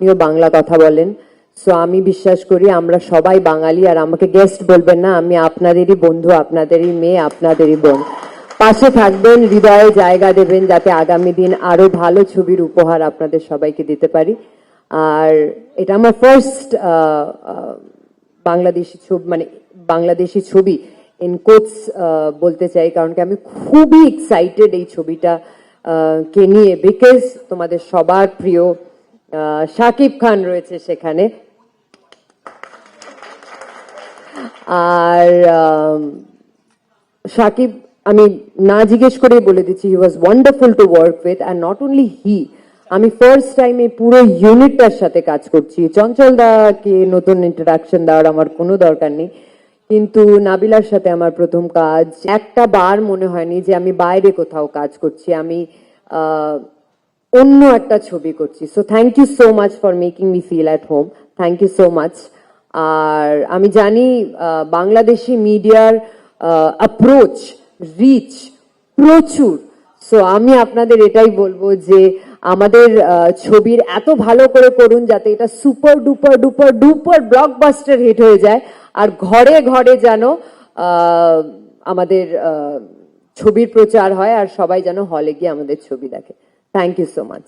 আপনিও বাংলা কথা বলেন। সো আমি বিশ্বাস করি আমরা সবাই বাঙালি, আর আমাকে গেস্ট বলবেন না, আমি আপনাদেরই বন্ধু, আপনাদেরই মেয়ে, আপনাদেরই বোন। পাশে থাকবেন, হৃদয়ে জায়গা দেবেন, যাতে আগামী দিন আরও ভালো ছবির উপহার আপনাদের সবাইকে দিতে পারি। আর এটা আমার ফার্স্ট বাংলাদেশি ছবি মানে বাংলাদেশি ছবি ইন কোটস বলতে চাই, কারণ কি আমি খুবই এক্সাইটেড এই ছবিটা কে নিয়ে বিকজ তোমাদের সবার প্রিয় শাকিব খান রয়েছে সেখানে। আর সাকিব, আমি না জিজ্ঞেস করে বলে দিচ্ছি he was wonderful to work with and not only he আমি ফার্স্ট টাইম এই পুরো ইউনিটটার সাথে কাজ করছি। চঞ্চল দাকে নতুন ইন্ট্রোডাকশন দেওয়ার আমার কোনো দরকার নেই। কিন্তু নাবিলার সাথে আমার প্রথম কাজ, একটা বার মনে হয়নি যে আমি বাইরে কোথাও কাজ করছি। আমি অন্য একটা ছবি করছি। So thank you so much for making me feel at home thank you so much আর আমি জানি বাংলাদেশি মিডিয়ার অ্যাপ্রোচ রিচ প্রচুর। সো আমি আপনাদের এটাই বলব যে, আমাদের ছবির এত ভালো করে করুন যাতে এটা super duper duper duper blockbuster hit হয়ে যায়। আর ঘরে ঘরে যেন আমাদের ছবির প্রচার হয় আর সবাই যেন হলে গিয়ে আমাদের ছবি দেখে। Thank you so much